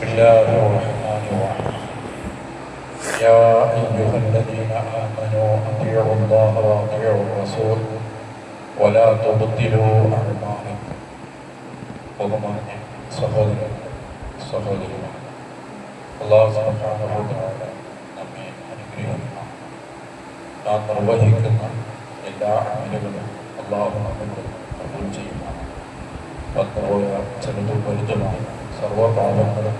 بسم الله الرحمن الرحيم يا أيها الذين آمنوا أطيعوا الله وأطيعوا الرسول ولا تبطلوا أعمالكم ബഹുമാന്യ സഹോദര സഹോദരിമാർ അള്ളാഹു സുബ്ഹാനഹു വതആല നമ്മെ അനുഗ്രഹിക്കണം നാം നിർവഹിക്കുന്ന എല്ലാ അമലുകളും അള്ളാഹു നമ്മോട് കബൂൽ ചെയ്യുന്നതാണ് വന്നുപോയ ചെറുതും വലുതുമായ സർവ്വപാപങ്ങളും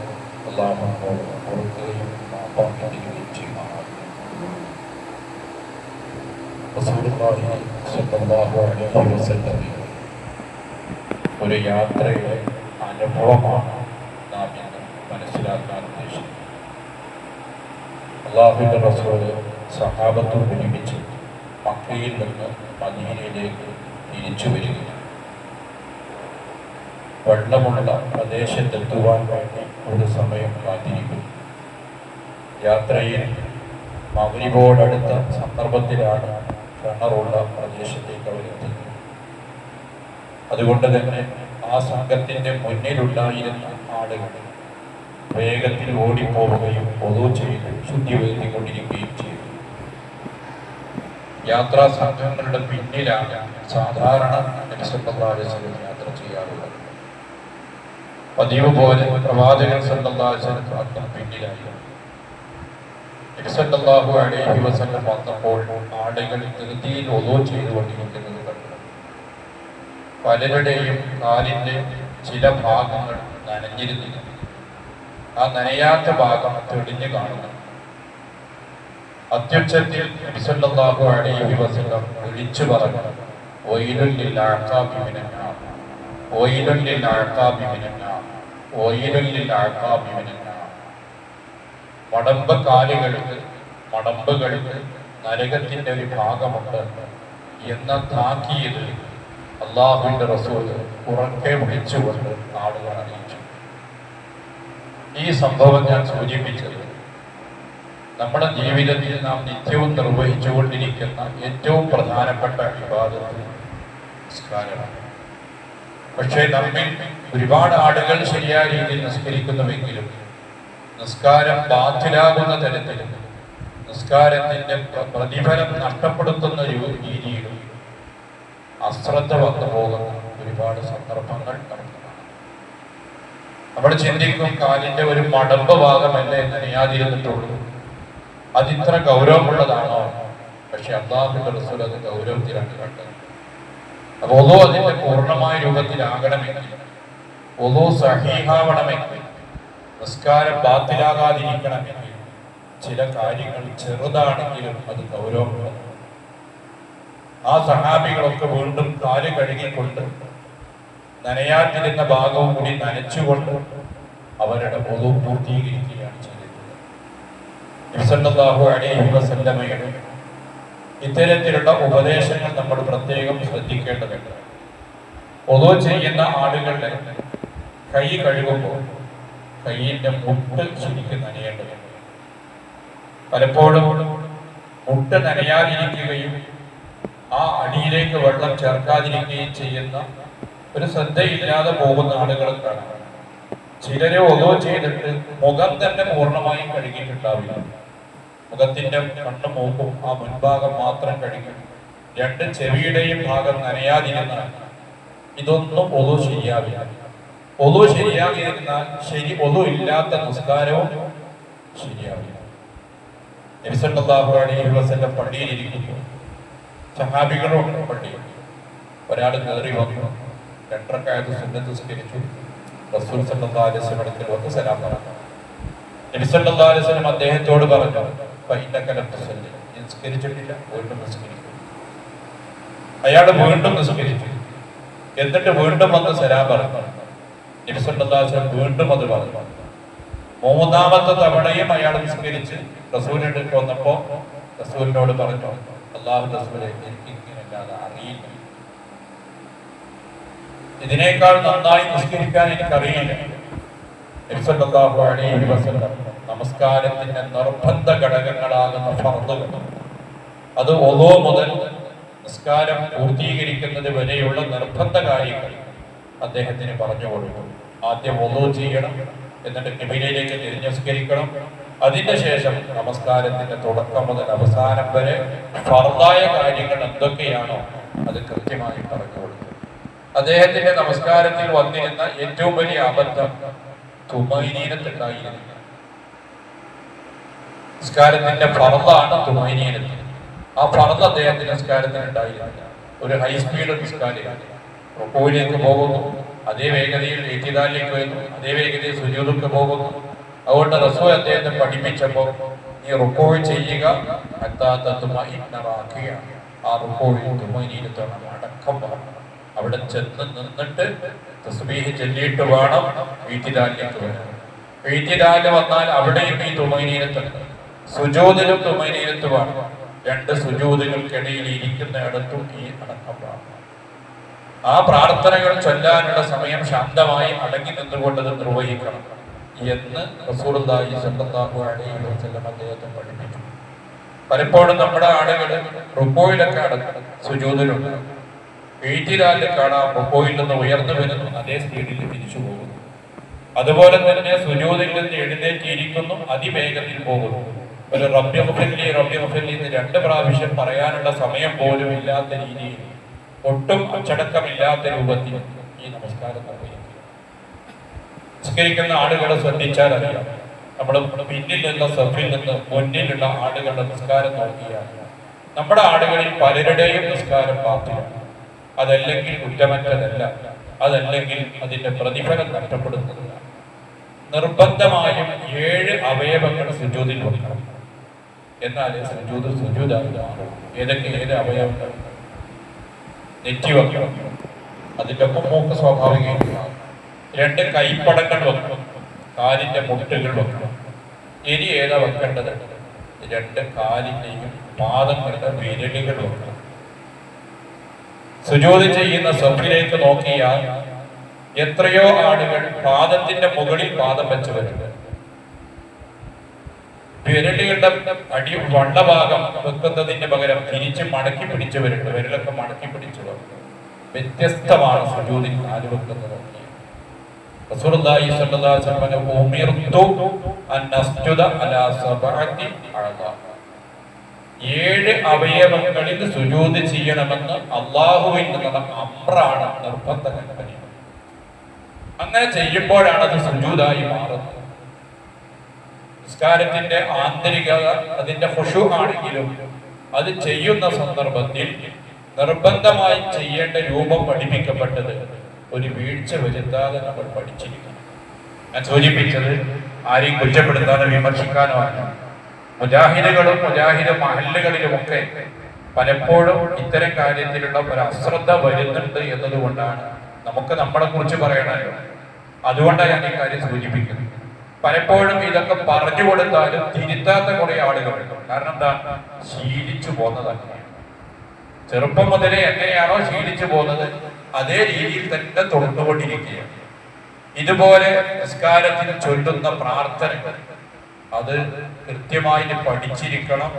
ഒരു യാത്രയുടെ അനുഭവമാണ് നാം ഇന്ന് മനസ്സിലാക്കാൻ ഉദ്ദേശിക്കുന്നത്. അള്ളാഹുവിന്റെ റസൂൽ സഹാബത്തും ഒരുമിച്ച് മക്കയിൽ നിന്ന് മദീനയിലേക്ക് തിരിച്ചു വരികയാണ്. വെള്ളമുള്ള പ്രദേശത്തെത്തുവാൻ വേണ്ടി ഒരു സമയം കാത്തിരിക്കും. യാത്രയിൽ മൗരിബോടടുത്ത സന്ദർഭത്തിലാണ് കിണറുള്ള പ്രദേശത്തേക്ക് അവരെത്തുന്നത് അതുകൊണ്ട് തന്നെ ആ സംഘത്തിന്റെ മുന്നിലുണ്ടായിരുന്ന ആളുകൾ വേഗത്തിൽ ഓടിപ്പോവുകയും പൊതു ചെയ്ത് ശുദ്ധി വരുത്തിക്കൊണ്ടിരിക്കുകയും ചെയ്തു. യാത്രാ സംഘങ്ങളുടെ പിന്നിലാണ് സാധാരണ യാത്ര ചെയ്യാറുള്ളത്. പതിവ് പോലെ പ്രവാചകൻ സല്ലാസ്ലം അർത്ഥം പിന്നിലായിരുന്നു. നബിസല്ലാഹു അലൈഹി വസല്ലം വന്നപ്പോൾ ആളുകൾ ധൃതിയിൽ ഒതോ ചെയ്തുകൊണ്ടിരിക്കുന്നത് കണ്ടു. പലരുടെയും കാലിന്റെ ചില ഭാഗങ്ങൾ നനഞ്ഞിരുന്നില്ല. ആ നനയാത്ത ഭാഗം തെളിഞ്ഞു കാണുന്നു. അത്യുച്ചത്തിൽ നബിസല്ലാഹു അലൈഹി വസല്ലം വിളിച്ചു പറഞ്ഞു ഒയിലുള്ളിൽ ആഴ്ത്താബിമിനാർ ഒയിലുള്ളിൽ ആഴ്ത്താബിമിനാർ ഒയിലുള്ളിൽ ആഴ്ത്താബിമിനാർ മടമ്പ കാലുകൾക്ക് മടമ്പുകൾക്ക് നരകത്തിന്റെ ഒരു ഭാഗമുണ്ട് എന്ന താക്കീത് അള്ളാഹുവിന്റെ റസൂൽ ഉറക്കെ വിളിച്ചുകൊണ്ട് ആളുകൾ അറിയിച്ചു. ഈ സംഭവം ഞാൻ സൂചിപ്പിച്ചത് നമ്മുടെ ജീവിതത്തിൽ നാം നിത്യവും നിർവഹിച്ചുകൊണ്ടിരിക്കുന്ന ഏറ്റവും പ്രധാനപ്പെട്ട വിവാദത്തിൽ നിസ്കാരമാണ്. പക്ഷേ നമ്മിൽ ഒരുപാട് ആളുകൾ ശരിയായ രീതിയിൽ നിസ്കരിക്കുന്നുവെങ്കിലും നിസ്കാരം ബാധിലാകുന്ന തരത്തിലും നിസ്കാരത്തിന്റെ പ്രതിഫലം നഷ്ടപ്പെടുത്തുന്ന രീതിയിലും അശ്രദ്ധ വന്നു പോകുന്ന ഒരുപാട് സന്ദർഭങ്ങൾ നമ്മൾ ചിന്തിക്കും കാലിന്റെ ഒരു മടമ്പ് ഭാഗമല്ലേ നനയാതിരുന്നിട്ടുള്ളൂ അതിത്ര ഗൗരവമുള്ളതാണോ? പക്ഷെ അള്ളാഹുന്റെ റസൂൽ അത് ഗൗരവത്തിലാണ് കണ്ടത്. അപ്പൊ ഒതോ അതിന്റെ പൂർണമായ രൂപത്തിലാകണമെങ്കിൽ ഒതോ സഹീഹാവണമെങ്കിൽ നിസ്കാരം ബാത്തിലാകാതിരിക്കണമെങ്കിൽ ചില കാര്യങ്ങൾ ചെറുതാണെങ്കിലും അത് ഗൗരവമുള്ളതാണ് ആ സഹാബികളൊക്കെ വീണ്ടും കാൽ കഴുകിക്കൊണ്ട് നനയാതിരുന്ന ഭാഗവും കൂടി നനച്ചുകൊണ്ട് അവരുടെ പൊതു പൂർത്തീകരിക്കുകയാണ് ചെയ്തിട്ടുള്ളത് ഇത്തരത്തിലുള്ള ഉപദേശങ്ങൾ നമ്മൾ പ്രത്യേകം ശ്രദ്ധിക്കേണ്ടതുണ്ട്. പൊതു ചെയ്യുന്ന ആളുകളുടെ കൈ കഴുകുമ്പോൾ കൈയിന്റെ മുട്ട് ശരിക്കും നനയേണ്ടതുണ്ട്. പലപ്പോഴും മുട്ട് നനയാതിരിക്കുകയും ആ അടിയിലേക്ക് വെള്ളം ചേർക്കാതിരിക്കുകയും ചെയ്യുന്ന ഒരു ശ്രദ്ധയില്ലാതെ പോകുന്ന ആളുകളും കാണാം. ചിലരെ ഒതോ ചെയ്തിട്ട് മുഖം തന്നെ പൂർണമായും കഴുകിയിട്ടുണ്ടാവില്ല. മുഖത്തിന്റെ കണ്ണു മൂക്കും ആ മുൻഭാഗം മാത്രം കഴിക്കും. രണ്ട് ചെവിയുടെയും ഭാഗം നനയാതിരുന്നാൽ ഇതൊന്നും ഒതു ശരിയാവില്ല. ഒതു ശരിയാകിയിരുന്നാൽ ശരി ഒതു ഇല്ലാത്ത നിസ്കാരവും ശരിയാവില്ല. നബിസല്ലാഹു അലൈഹി വസല്ലം പള്ളിയിലിരിക്കുന്നു സഹാബികളും പള്ളിയിൽ ഒരാൾ കയറി വന്നു. രണ്ടരക്കായത് സുന്നത്ത് സ്കരിച്ചു റസൂൽ സല്ലല്ലാഹു അലൈഹി വന്ന് സലാം പറഞ്ഞു. അലൈഹി അദ്ദേഹത്തോട് പറഞ്ഞു ലം തുസല്ലി നിസ്കരിച്ചിട്ടില്ല വീണ്ടും നിസ്കരിക്കും. അയാൾ വീണ്ടും നിസ്കരിച്ചു. എന്നിട്ട് വീണ്ടും വന്ന് സലാം പറഞ്ഞു. വീണ്ടും അത് പറഞ്ഞു. മൂന്നാമത്തെ തവണയും അയാൾ നിസ്കരിച്ച് റസൂലിന്റെ വന്നപ്പോ റസൂലിനോട് പറഞ്ഞു അള്ളാഹു റസൂലെ എനിക്ക് ഇങ്ങനെയല്ലാതെ അറിയില്ല. ഇതിനേക്കാൾ നന്നായി നിസ്കരിക്കാൻ എനിക്കറിയില്ല. നമസ്കാരത്തിന്റെ നിർബന്ധ ഘടകങ്ങളാകുന്ന ഫർദുകൾ. അത് ഒതോ മുതൽ നിസ്കാരം പൂർത്തീകരിക്കുന്നത് വരെയുള്ള നിർബന്ധ കാര്യങ്ങൾ അദ്ദേഹത്തിന് പറഞ്ഞു കൊടുക്കും ആദ്യം ഒതോ ചെയ്യണം എന്നിട്ട് കിബിലയിലേക്ക് തിരിഞ്ഞസ്കരിക്കണം. അതിന്റെ ശേഷം നമസ്കാരത്തിന്റെ തുടക്കം മുതൽ അവസാനം വരെ ഫർദായ കാര്യങ്ങൾ എന്തൊക്കെയാണോ അത് കൃത്യമായി പറഞ്ഞു കൊടുക്കും അദ്ദേഹത്തിന്റെ നമസ്കാരത്തിൽ വന്നിരുന്ന ഏറ്റവും വലിയ അബദ്ധം തുമൈനീനത്തുണ്ടായിരുന്നു നിസ്കാരത്തിന്റെ ഫർദാണ് തുമൈനീനത്ത് ആ ഫർദ് അദ്ദേഹത്തിന്റെ നിസ്കാരത്തിന് ഉണ്ടായിരുന്നില്ല ഒരു ഹൈസ്പീഡ് നിസ്കാരം. റുക്കോയിലേക്ക് പോകുന്നു. അതേ വേഗതയിൽ ഏറ്റിദാലിലേക്ക് വരുന്നു. അതേ വേഗതയിൽ സുജൂദുക്ക് പോകുന്നു. അതുകൊണ്ട് റസൂ അദ്ദേഹത്തെ പഠിപ്പിച്ചപ്പോൾ നീ റുക്കോ ചെയ്യുക. ആ റുക്കോയിൽ തുമൈനീനത്തോളം അടക്കം അവിടെ ചെന്ന് നിന്നിട്ട് തസ്ബീഹ് ചൊല്ലിയിട്ട് വേണം വീട്ടിലാലിലേക്ക് വരാൻ. വീട്ടിലാൽ വന്നാൽ അവിടെയും ഈ തുമൈനീനത്തുണ്ട് തുമൈനീനത്ത് വേണം. രണ്ട് സുജൂദുകൾക്കിടയിൽ ഇരിക്കുന്നിടത്തും ഈ അടക്കം ആ പ്രാർത്ഥനകൾ ചൊല്ലാനുള്ള സമയം ശാന്തമായി അടങ്ങി നിന്നുകൊണ്ട് നിർവഹിക്കണം എന്ന് റസൂലുള്ളാഹി സ്വല്ലല്ലാഹു അലൈഹി വസല്ലം അദ്ദേഹത്തെ പഠിപ്പിച്ചു. പലപ്പോഴും നമ്മുടെ ആളുകൾ റുക്കോയിലൊക്കെ അടക്കണം സുജൂദിലുണ്ട്. വീട്ടിലാൽ കാണാം. മുപ്പോയിൽ നിന്ന് ഉയർന്നു വരുന്നു. അതേ സ്പീഡിൽ തിരിച്ചു പോകുന്നു. അതുപോലെ തന്നെ സുജൂദിൽ നിന്ന് എഴുന്നേറ്റിരിക്കുന്നു. അതിവേഗത്തിൽ പോകുന്നു. ഒരു റബ്യ മുഫല്ലി എന്ന് രണ്ട് പ്രാവശ്യം പറയാനുള്ള സമയം പോലും ഇല്ലാത്ത രീതിയിൽ ഒട്ടും അച്ചടക്കമില്ലാത്ത രൂപത്തിൽ ഈ നമസ്കാരം നിസ്കരിക്കുന്ന ആളുകളെ ശ്രദ്ധിച്ചാൽ അറിയാം. നമ്മൾ പിന്നിലുള്ള സഫിൽ നിന്ന് മുന്നിലുള്ള ആളുകളുടെ നിസ്കാരം നോക്കിയാൽ നമ്മുടെ ആളുകളിൽ പലരുടെയും നിസ്കാരം പാത്രമാണ് അതല്ലെങ്കിൽ കുറ്റമറ്റതല്ല. അതല്ലെങ്കിൽ അതിന്റെ പ്രതിഫലം നഷ്ടപ്പെടുന്നതല്ല. നിർബന്ധമായും ഏഴ് അവയവങ്ങൾ സുജൂതിൽ വെക്കണം എന്നാലേ സുജൂത് ഏതൊക്കെ ഏത് അവയവങ്ങൾ? നെറ്റി വെക്കണം. അതിന്റെ ഒപ്പം മൂക്ക് സ്വാഭാവികമായിട്ടുണ്ടാകും രണ്ട് കൈപ്പടങ്ങൾ വെക്കണം. കാലിന്റെ മുട്ടുകൾ വെക്കണം. ഇനി ഏതാ വെക്കേണ്ടത്? രണ്ട് കാലിന്റെയും പാദങ്ങളുടെ വിരലുകൾ വെക്കണം. സുജോതി ചെയ്യുന്ന സ്വപ്നിലേക്ക് നോക്കിയാൽ എത്രയോ ആളുകൾ പാദത്തിന്റെ മുകളിൽ പാദം വെച്ചവരുണ്ട് വിരലുകളുടെ അടി വള്ളഭാഗം വെക്കുന്നതിന് പകരം തിരിച്ച് മടക്കി പിടിച്ചു വരുന്നുണ്ട് വിരലൊക്കെ മടക്കി പിടിച്ചു വ്യത്യസ്തമാണ് സുജൂതിൽ കാൽ വെക്കുന്നത് റസൂലുള്ളാഹി സ്വല്ലല്ലാഹു അലൈഹി വസല്ലം അൻ അലാ ഏഴ് അവയവങ്ങളിൽ സുജൂത് ചെയ്യണമെന്ന് അള്ളാഹുവിൽ അമ്രാണ് നിർബന്ധ കൽപ്പന അങ്ങനെ ചെയ്യുമ്പോഴാണ് അത് സുജൂതായി മാറുന്നത്. നിസ്കാരത്തിന്റെ ആന്തരിക അതിന്റെ ഹുഷു ആണെങ്കിലും അത് ചെയ്യുന്ന സന്ദർഭത്തിൽ നിർബന്ധമായി ചെയ്യേണ്ട രൂപം പഠിപ്പിക്കപ്പെട്ടത് ഒരു വീഴ്ച വരുത്താതെ നമ്മൾ പഠിച്ചിരിക്കണം. ഞാൻ സൂചിപ്പിച്ചത് ആരെയും കുറ്റപ്പെടുത്താതെ വിമർശിക്കാനോ അല്ല. മുജാഹിദുകളും മുജാഹിദ് മഹല്ലുകളിലുമൊക്കെ പലപ്പോഴും ഇത്തരം കാര്യത്തിലുള്ള ഒരു അശ്രദ്ധ വരുന്നുണ്ട് എന്നതുകൊണ്ടാണ് നമുക്ക് നമ്മളെ കുറിച്ച് പറയണമല്ലോ അതുകൊണ്ടാണ് ഞാൻ ഈ കാര്യം സൂചിപ്പിക്കുന്നത്. പലപ്പോഴും ഇതൊക്കെ പറഞ്ഞു കൊടുത്താലും തിരുത്താത്ത കുറെ ആളുകളുണ്ട്. കാരണം എന്താ? ശീലിച്ചു പോകുന്നതാണ് ചെറുപ്പം മുതലേ എങ്ങനെയാണോ ശീലിച്ചു പോകുന്നത് അതേ രീതിയിൽ തന്നെ തുടർന്നുകൊണ്ടിരിക്കുകയാണ് ഇതുപോലെ നിസ്കാരത്തിന് ചൊല്ലുന്ന പ്രാർത്ഥനകൾ അത് കൃത്യമായി പഠിച്ചിരിക്കണം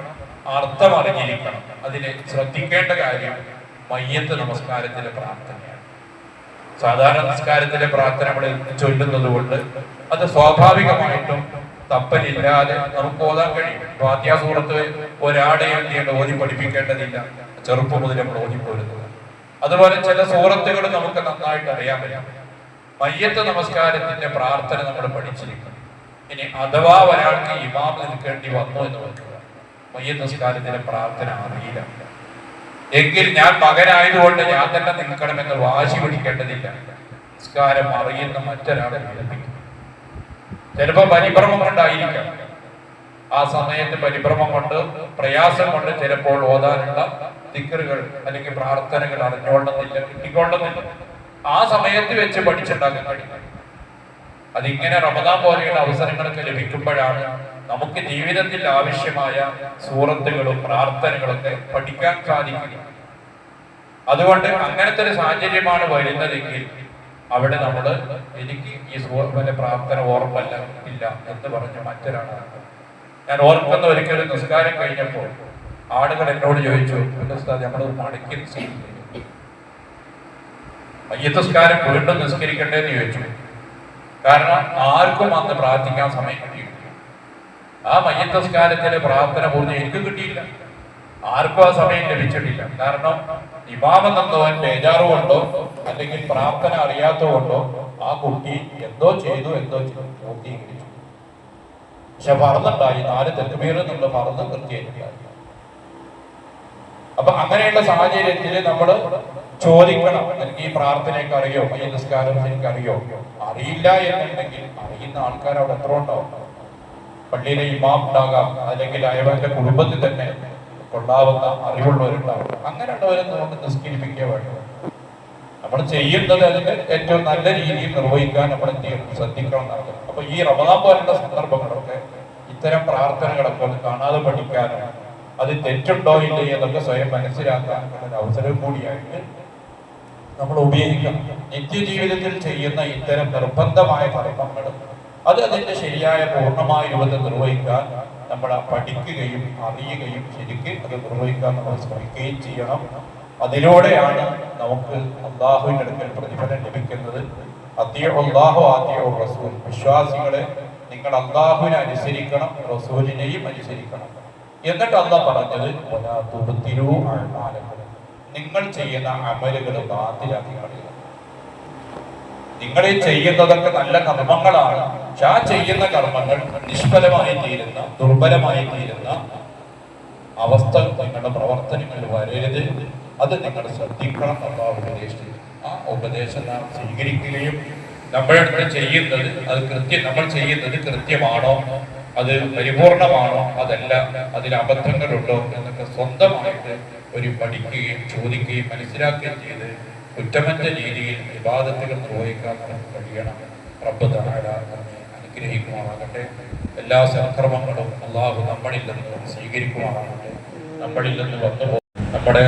അർത്ഥം അറിഞ്ഞിരിക്കണം അതിന് ശ്രദ്ധിക്കേണ്ട കാര്യം മയ്യത്ത് നമസ്കാരത്തിലെ പ്രാർത്ഥനയാണ്. സാധാരണ നമസ്കാരത്തിലെ പ്രാർത്ഥന നമ്മൾ ചൊല്ലുന്നത് കൊണ്ട് അത് സ്വാഭാവികമായിട്ടും തപ്പലില്ലാതെ നമുക്ക് ഓതാൻ കഴിയും. വാദ്യാസൂറത്ത് ഒരാടെ എന്ത് ഓതി പഠിപ്പിക്കേണ്ടതില്ല? ചെറുപ്പം മുതൽ നമ്മൾ ഓതിപ്പോരുന്നത് അതുപോലെ ചില സൂറത്തുകൾ നമുക്ക് നന്നായിട്ട് അറിയാൻ പറ്റും. മയ്യത്ത് നമസ്കാരത്തിന്റെ പ്രാർത്ഥന നമ്മൾ പഠിച്ചിരിക്കണം. ഇനി അഥവാ ഒരാൾക്ക് ഇമാം നിൽക്കേണ്ടി വന്നു എന്ന് വെക്കുക മയ്യ നമസ്കാരത്തിന്റെ പ്രാർത്ഥന അറിയില്ല. എങ്കിൽ ഞാൻ മകനായതുകൊണ്ട് ഞാൻ തന്നെ നിൽക്കണമെന്ന് വാശി പിടിക്കേണ്ടതില്ല. നിസ്കാരം അറിയുന്ന മറ്റൊരാളെ വിളിപ്പിക്കും ചിലപ്പോ പരിഭ്രമം കൊണ്ടായിരിക്കാം. ആ സമയത്ത് പരിഭ്രമം കൊണ്ട് പ്രയാസം കൊണ്ട് ചിലപ്പോൾ ഓതാനുള്ള ദിക്കറുകൾ അല്ലെങ്കിൽ പ്രാർത്ഥനകൾ അറിഞ്ഞുകൊണ്ടെന്നില്ല കിട്ടിക്കൊണ്ടെന്നില്ല ആ സമയത്ത് വെച്ച് പഠിച്ചുണ്ടാക്കാൻ കഴിയും അതിങ്ങനെ റമദാൻ പോലെയുള്ള അവസരങ്ങളൊക്കെ ലഭിക്കുമ്പോഴാണ് നമുക്ക് ജീവിതത്തിൽ ആവശ്യമായ സൂറത്തുകളും പ്രാർത്ഥനകളൊക്കെ പഠിക്കാൻ സാധിക്കുക. അതുകൊണ്ട് അങ്ങനത്തെ ഒരു സാഹചര്യമാണ് വരുന്നതെങ്കിൽ അവിടെ നമ്മൾ എനിക്ക് ഈ സൂറത്തിന്റെ പ്രാർത്ഥന ഓർമ്മല്ല ഇല്ല എന്ന് പറഞ്ഞ മറ്റൊരാളാണ് ഞാൻ ഓർക്കുന്ന ഒരിക്കലും നിസ്കാരം കഴിഞ്ഞപ്പോൾ ആളുകൾ എന്നോട് ചോദിച്ചു "എന്റെ ഉസ്താദ് നമ്മൾ മടക്കി നിസ്കരിക്കുന്നു? അയ്യത്തസ്കാരം വീണ്ടും നിസ്കരിക്കണ്ടേ എന്ന് ചോദിച്ചു. കാരണം ആർക്കും അന്ന് പ്രാർത്ഥിക്കാൻ സമയം കിട്ടിയില്ല ആ മയ്യത്തസ്കാരത്തിലെ പ്രാർത്ഥന പൂർണ എനിക്ക് കിട്ടിയില്ല. ആർക്കും ആ സമയം ലഭിച്ചിട്ടില്ല. കാരണം ഇമാമം തന്നവൻ ബേജാറ് കൊണ്ടോ അല്ലെങ്കിൽ പ്രാർത്ഥന അറിയാത്തതുകൊണ്ടോ ആ കുട്ടി എന്തോ ചെയ്തു എന്തോ പൂർത്തീകരിച്ചു പക്ഷെ മറന്നുണ്ടായി നാല് തെറ്റുപേർ എന്നുള്ള മറന്ന് കൃത്യമായിട്ടുണ്ടായി അപ്പൊ അങ്ങനെയുള്ള സാഹചര്യത്തിൽ നമ്മൾ ചോദിക്കണം. എനിക്ക് ഈ പ്രാർത്ഥനയൊക്കെ അറിയോ? ഈ നിസ്കാരം എനിക്ക് അറിയോ? അറിയില്ല എന്നുണ്ടെങ്കിൽ അറിയുന്ന ആൾക്കാർ അവിടെ എത്ര ഉണ്ടാവും പള്ളിയിലെ ഇമാം ഉണ്ടാകാം. അല്ലെങ്കിൽ അയവന്റെ കുടുംബത്തിൽ തന്നെ കൊള്ളാവുന്ന അറിവുള്ളവരുണ്ടാവും. അങ്ങനെയുള്ളവരെ നമുക്ക് നിസ്കരിപ്പിക്കുക വേണം. നമ്മൾ ചെയ്യുന്നത് അതിന് ഏറ്റവും നല്ല രീതിയിൽ നിർവഹിക്കാൻ നമ്മൾ എന്ത് ചെയ്യണം? ശ്രദ്ധിക്കണം എന്നാണ് അപ്പൊ ഈ റമദാൻ പോലുള്ള സന്ദർഭങ്ങളൊക്കെ ഇത്തരം പ്രാർത്ഥനകളൊക്കെ കാണാതെ പഠിക്കാനും അത് തെറ്റുണ്ടോ ഇല്ലേ എന്നൊക്കെ സ്വയം മനസ്സിലാക്കാൻ ഒരു അവസരം കൂടിയായിട്ട് നമ്മൾ ഉപയോഗിക്കണം നിത്യജീവിതത്തിൽ ചെയ്യുന്ന ഇത്തരം നിർബന്ധമായ കർമ്മങ്ങൾ അത് അതിന്റെ ശരിയായ പൂർണമായ രൂപത്തെ നിർവഹിക്കാൻ നമ്മൾ പഠിക്കുകയും അറിയുകയും ശരിക്ക് അത് നിർവഹിക്കാൻ നമ്മൾ ശ്രമിക്കുകയും ചെയ്യണം. അതിലൂടെയാണ് നമുക്ക് അള്ളാഹുവിന്റെ അടുക്കൽ പ്രതിഫലം ലഭിക്കുന്നത്. അത്തിയോ അള്ളാഹു ആദ്യോ റസൂൽ. വിശ്വാസികളെ നിങ്ങൾ അള്ളാഹുവിനെ അനുസരിക്കണം റസൂലിനെയും അനുസരിക്കണം. എന്നിട്ട് അല്ല പറഞ്ഞത് തുരുത്തിരൂ തുബ്തിലൂ അഅ്മാലക്കും." നിങ്ങൾ ചെയ്യുന്ന അമലുകൾ ബാത്തിലാക്കി കളയുക. നിങ്ങൾ ചെയ്യുന്നതൊക്കെ നല്ല കർമ്മങ്ങളാണ്. പക്ഷെ ആ ചെയ്യുന്ന കർമ്മങ്ങൾ നിഷ്ഫലമായി തീരുന്ന ദുർബലമായി തീരുന്ന അവസ്ഥ നിങ്ങളുടെ പ്രവർത്തനങ്ങളിൽ വരരുത്. അത് നിങ്ങൾ ശ്രദ്ധിക്കണം എന്നുള്ള ഉപദേശിച്ചു ആ ഉപദേശം നാം സ്വീകരിക്കുകയും നമ്മളെടുത്ത് ചെയ്യുന്നത് അത് കൃത്യം നമ്മൾ ചെയ്യുന്നത് കൃത്യമാണോ? അത് പരിപൂർണമാണോ? അതല്ല. അതിൽ അബദ്ധങ്ങളുണ്ടോ? എന്നൊക്കെ സ്വന്തമായിട്ട് ഒരു പഠിക്കുകയും ചോദിക്കുകയും മനസ്സിലാക്കുകയും ചെയ്ത് കുറ്റമറ്റ രീതിയിൽ വിവാദത്തിലും നമുക്ക് കഴിയണം. റബ്ബ് തആല നമ്മെ അനുഗ്രഹിക്കുമാറാകട്ടെ. എല്ലാ സൽക്രമങ്ങളും അള്ളാഹു നമ്മളിൽ നിന്നും സ്വീകരിക്കുമാറാകട്ടെ. നമ്മളിൽ നിന്ന് വന്നു നമ്മുടെ